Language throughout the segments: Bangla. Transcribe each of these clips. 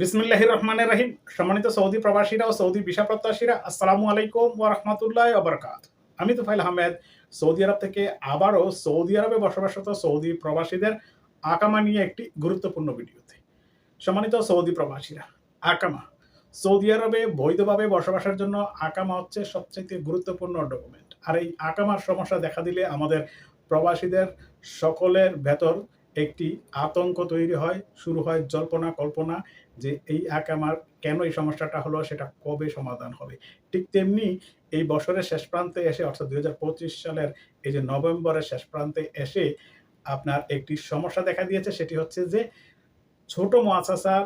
বিসমিল্লাহ রহমান রাহিম। সম্মানিত সৌদি প্রবাসীরা ও সৌদি ভিসা প্রত্যাশীরা, আসসালামু আলাইকুম ওয়া রাহমাতুল্লাহ ওয়া বারাকাত আমি তুফাইল আহমেদ, সৌদি আরব থেকে আবারও সৌদি আরবে বসবাসরত সৌদি প্রবাসীদের আকামা নিয়ে একটি গুরুত্বপূর্ণ ভিডিওতে। সম্মানিত সৌদি প্রবাসীরা, আকামা। সৌদি আরবে বৈধভাবে বসবাসের জন্য আকামা হচ্ছে সবচেয়ে গুরুত্বপূর্ণ ডকুমেন্ট। আর এই আকামার সমস্যা দেখা দিলে আমাদের প্রবাসীদের সকলের ভেতর একটি আতঙ্ক তৈরি হয়, শুরু হয় জল্পনা কল্পনা যে এই এক আমার কেন এই সমস্যাটা হলো, সেটা কবে সমাধান হবে। ঠিক তেমনি এই বছরের শেষ প্রান্তে এসে, অর্থাৎ দু হাজার পঁচিশ সালের এই যে নভেম্বরের শেষ প্রান্তে এসে আপনার একটি সমস্যা দেখা দিয়েছে, সেটি হচ্ছে যে ছোট মহাসাসার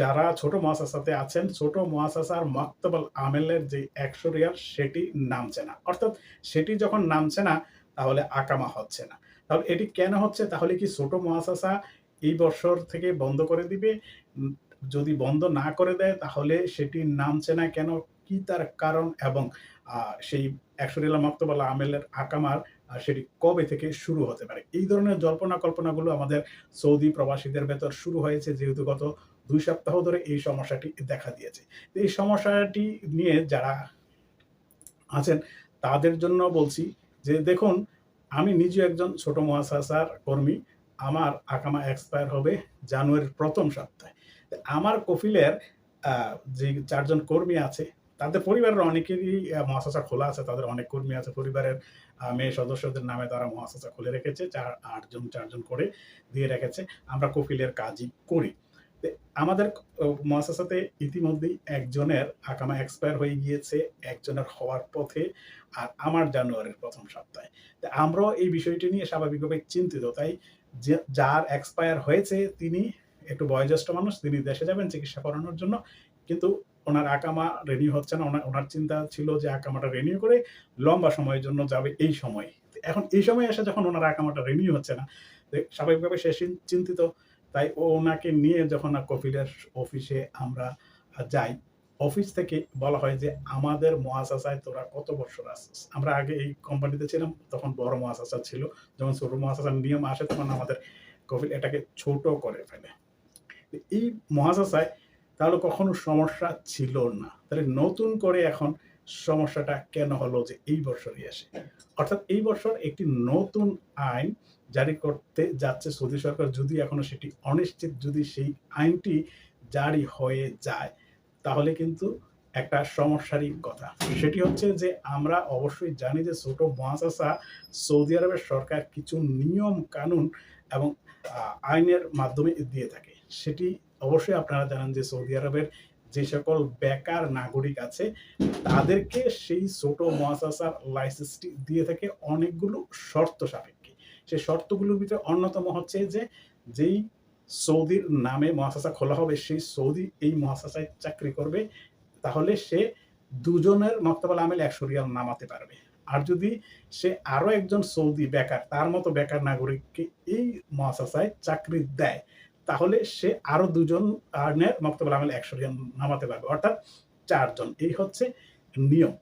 যারা ছোট মহাসাসাতে আছেন, ছোট মহাসাসার মক্তবল আমেলের যে একশো রিয়াল সেটি নামছে না। অর্থাৎ সেটি যখন নামছে না তাহলে আকামা হচ্ছে না। তাহলে এটি কেন হচ্ছে? তাহলে কি ছোট মহাসাসা এই বছর থেকে বন্ধ করে দিবে? যদি বন্ধ না করে দেয়, তাহলে সেটি নামছে না কেন? কি তার কারণ? এবং সেই একশো রিলা মক্তবালা আমেলের আকামার সেটি কবে থেকে শুরু হতে পারে? এই ধরনের জল্পনা কল্পনাগুলো আমাদের সৌদি প্রবাসীদের ভেতর শুরু হয়েছে, যেহেতু গত দুই সপ্তাহ ধরে এই সমস্যাটি দেখা দিয়েছে। এই সমস্যাটি নিয়ে যারা আছেন, তাদের জন্য বলছি যে দেখুন, আমি নিজে একজন ছোট মহাসাসার কর্মী। আমার আকামা এক্সপায়ার হবে জানুয়ারির প্রথম সপ্তাহে। আমার কফিলের যে চারজন কর্মী আছে, তাদের পরিবারের অনেকেরই মহাশাসা খোলা আছে, তাদের অনেক কর্মী আছে। পরিবারের মেয়ে সদস্যদের নামে তারা মহাশাসা খুলে রেখেছে, চার, আটজন, চারজন করে দিয়ে রেখেছে। আমরা কফিলের কাজই করি। আমাদের মহাশাসাতে ইতিমধ্যেই একজনের আকামা এক্সপায়ার হয়ে গিয়েছে, একজনের হওয়ার পথে আর আমার জানুয়ারির প্রথম সপ্তাহে। তা আমরাও এই বিষয়টি নিয়ে স্বাভাবিকভাবে চিন্তিত। তাই যার এক্সপায়ার হয়েছে তিনি একটু বয়োজ্যেষ্ঠ মানুষ, তিনি দেশে যাবেন চিকিৎসা করানোর জন্য, কিন্তু ওনার আকামা রেনিউ হচ্ছে না। ওনার ওনার চিন্তা ছিল যে আকামাটা রেনিউ করে লম্বা সময়ের জন্য যাবে এই সময়। এখন এই সময় এসে যখন ওনার আকামাটা রেনিউ হচ্ছে না স্বাভাবিকভাবে সে চিন্তিত। তাই ও ওনাকে নিয়ে যখন কফিলের অফিসে আমরা যাই, অফিস থেকে বলা হয় যে, আমাদের মহাশাসায় তোরা কত বছর আসছিস আমরা আগে এই কোম্পানিতে ছিলাম, তখন বড় মহাশাসা ছিল। যখন ছোট মহাশাসার নিয়ম আসে, তখন আমাদের কফিল এটাকে ছোট করে ফেলে। এই মহাশাসায় তাহলে কখনো সমস্যা ছিল না। তাহলে নতুন করে এখন সমস্যাটা কেন হলো যে এই বছরই আসে? অর্থাৎ এই বছর একটি নতুন আইন জারি করতে যাচ্ছে সৌদি সরকার। যদি এখনও সেটি অনিশ্চিত, যদি সেই আইনটি জারি হয়ে যায়, তাহলে কিন্তু একটা সমস্যারই কথা। সেটি হচ্ছে যে আমরা অবশ্যই জানি যে ছোট মহাশাসা সৌদি আরবের সরকার কিছু নিয়ম কানুন এবং আইনের মাধ্যমে দিয়ে থাকে। সেটি অবশ্যই আপনারা জানেন যে সৌদি আরবের যে সকল বেকার নাগরিক আছে, তাদেরকে সেই ছোট মহাশাসার লাইসেন্সটি দিয়ে থাকে অনেকগুলো শর্ত সাপেক্ষে। সেই শর্তগুলোর ভিতরে অন্যতম হচ্ছে যে, যেই সৌদির নামে মহাশাসা খোলা হবে, সেই সৌদি এই মহাশাসায় চাকরি করবে, তাহলে সে দুজনের মক্তবাল আমেল একশো রিয়াল নামাতে পারবে। আর যদি সে আরও একজন সৌদি বেকার, তার মতো বেকার নাগরিককে এই মহাশাসায় চাকরি দেয় তাহলে সে আরও দুজন মক্তবাল আমেল একশো জন নামাতে পারবে। অর্থাৎ চারজন। এই হচ্ছে নিয়ম।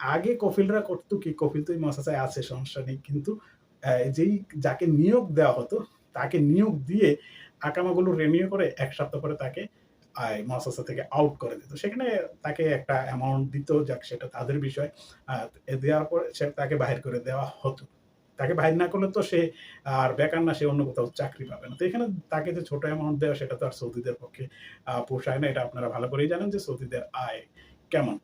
আগে কফিলরা করতো কি? কফিল তো মহাশাসায় আছে, সমস্যা নেই। কিন্তু যেই যাকে নিয়োগ দেওয়া হতো, তাকে নিয়োগ দিয়ে আকামাগুলো রেনিউ করে এক সপ্তাহ পরে তাকে মহাশাসা থেকে আউট করে দিত। সেখানে তাকে একটা অ্যামাউন্ট দিত, যাক সেটা তাদের বিষয়। দেওয়ার পর সে তাকে বাহির করে দেওয়া হতো। তাকে বাহির না করলে তো সে আর বেকার না, সে অন্য কোথাও চাকরি পাবে না। তো এখানে তাকে যে ছোট অ্যামাউন্ট দেওয়া সেটা তো আর সৌদিদের পক্ষে পোষায় না। এটা আপনারা ভালো করেই জানেন যে সৌদিদের আয় কেমন।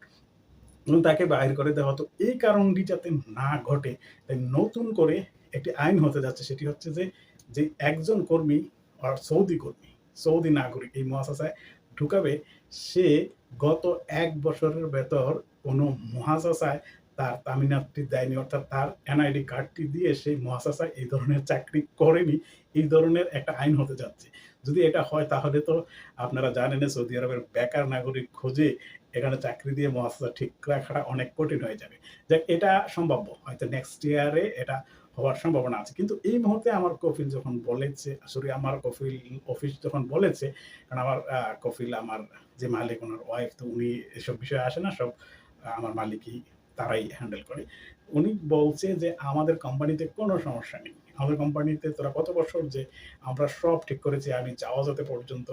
এবং তাকে বাহির করে দেওয়া হতো। এই কারণটি যাতে না ঘটে, তাই নতুন করে একটি আইন হতে যাচ্ছে, সেটি হচ্ছে যে যে একজন কর্মী আর সৌদি কর্মী, সৌদি নাগরিক, এই মহাশাসায় ঢুকাবে, সে গত এক বছরের ভেতর কোনো মহাশাসায় তার তামিলনাড়ুটি দেয়নি, অর্থাৎ তার এনআইডি কার্ডটি দিয়ে সেই মহাশাসায় এই ধরনের চাকরি করেনি, এই ধরনের একটা আইন হতে যাচ্ছে। যদি এটা হয় তাহলে তো আপনারা জানেন সৌদি আরবের বেকার নাগরিক খোঁজে এখানে চাকরি দিয়ে মহাশাসা ঠিক রাখাটা অনেক কঠিন হয়ে যাবে। যাক, এটা সম্ভাব্য, হয়তো নেক্সট ইয়ারে এটা হওয়ার সম্ভাবনা আছে। কিন্তু এই মুহূর্তে আমার কফিল যখন বলেছে সরি আমার কফিল অফিস যখন বলেছে, কারণ আমার কফিল আমার যে মালিক, ওনার ওয়াইফ তো উনি এসব বিষয়ে আসে না, সব আমার মালিকই তারাই হ্যান্ডেল করে। উনি বলছে যে, আমাদের কোম্পানিতে কোনো সমস্যা নেই। আমাদের কোম্পানিতে তোরা কত বছর যে আমরা সব ঠিক করেছি, আমি যাওয়া যাতে পর্যন্ত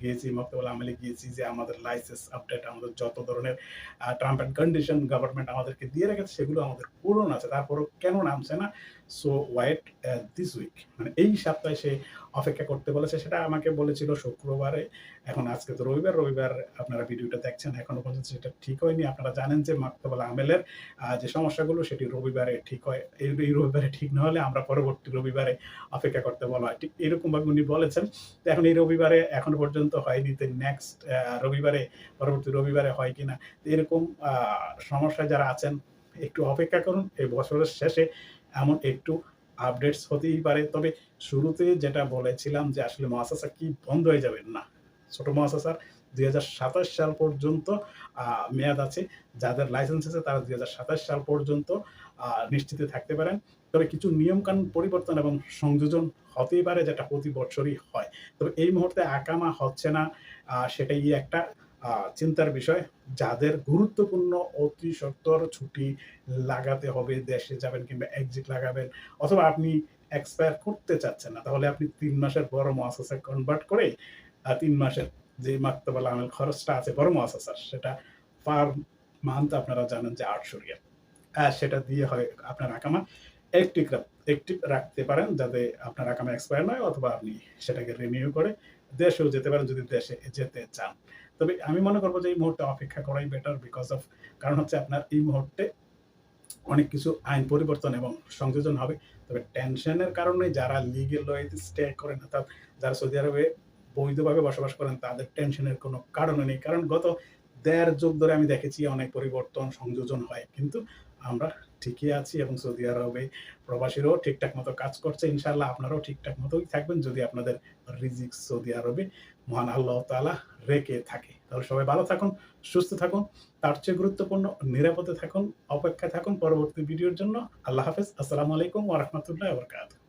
গিয়েছি মক্তবুল আমলে গিয়েছি যে আমাদের লাইসেন্স আপডেট আমাদের যত ধরনের ট্রাম্প অ্যান্ড কন্ডিশন গভর্নমেন্ট আমাদেরকে দিয়ে রেখেছে, সেগুলো আমাদের পূরণ আছে। তারপরও কেন নামছে না? সো ওয়াইট দিস উইক মানে এই সপ্তাহে সে অপেক্ষা করতে বলেছে, সেটা আমাকে বলেছিল শুক্রবারে। এখন আজকে তো রবিবার রবিবার আপনারা ভিডিওটা দেখছেন, এখনও পর্যন্ত সেটা ঠিক হয়নি। আপনারা জানেন যে মাক্তবল আমেলের যে সমস্যাগুলো, সেটি রবিবারে ঠিক হয়, এই রবিবারে ঠিক না হলে আমরা পরবর্তী রবিবারে অপেক্ষা করতে বলা হয়। ঠিক এরকমভাবে উনি বলেছেন এখন এই রবিবারে এখনও পর্যন্ত হয়নি, তো নেক্সট রবিবারে, পরবর্তী রবিবারে হয় কিনা। এরকম সমস্যায় যারা আছেন একটু অপেক্ষা করুন, এই বছরের শেষে এমন একটু আপডেটস হতেই পারে। তবে শুরুতে যেটা বলেছিলাম যে আসলে মহাসাসা কি বন্ধ হয়ে যাবে? না, ছোট মহাসাসার দুই হাজার সাল পর্যন্ত মেয়াদ আছে। যাদের লাইসেন্স আছে তারা দুই হাজার সাতাশ সাল পর্যন্ত নিশ্চিতে থাকতে পারেন। তবে কিছু নিয়মকানুন পরিবর্তন এবং সংযোজন হতেই পারে যেটা প্রতি বছরই হয়। তবে এই মুহূর্তে আকামা হচ্ছে না সেটাই একটা। চিন্তার বিষয়। যাদের গুরুত্বপূর্ণ অতি সত্তর ছুটি লাগাতে হবে, দেশে যাবেন কিংবা এক্সিট লাগাবেন, অথবা আপনি এক্সপায়ার করতে চাচ্ছেন না, তাহলে আপনি তিন মাসের বড় মহাসাসে কনভার্ট করে তিন মাসের যে মাক্তবাল আমেল খরচটা আছে, বড় মহাসাসার সেটা পার মান্থ আপনারা জানেন যে আটশো রিয়াল। সেটা দিয়ে হয় আপনার আকামা। একটিভ একটিভ রাখতে পারেন যাতে আপনার আকামা এক্সপায়ার নয়, অথবা আপনি সেটাকে রিনিউ করে দেশেও যেতে পারেন যদি দেশে যেতে চান। তবে আমি মনে করব যে এই মুহূর্তে অপেক্ষা করাই বেটার বিকজ অফ কারণ হচ্ছে আপনার এই মুহূর্তে অনেক কিছু আইন পরিবর্তন এবং সংযোজন হবে। তবে টেনশনের কারণে যারা লিগেল লয়েতে স্টে করেন, অর্থাৎ যারা সৌদি আরবে বৈধভাবে বসবাস করেন, তাদের টেনশনের কোনো কারণ নেই। কারণ গত দেড় যুগ ধরে আমি দেখেছি অনেক পরিবর্তন, সংযোজন হয়। কিন্তু আমরা ঠিকই আছি এবং সৌদি আরবে প্রবাসীরাও ঠিকঠাক মতো কাজ করছে ইনশাল্লাহ আপনারাও ঠিকঠাক মতোই থাকবেন যদি আপনাদের রিজিক সৌদি আরবে মহান আল্লাহ তালা রেখে থাকে। তাহলে সবাই ভালো থাকুন, সুস্থ থাকুন, তার চেয়ে গুরুত্বপূর্ণ নিরাপদে থাকুন, অপেক্ষায় থাকুন পরবর্তী ভিডিওর জন্য। আল্লাহ হাফেজ, আসসালামু আলাইকুম ওরহমতুল্লাহ বারাকাতুহু।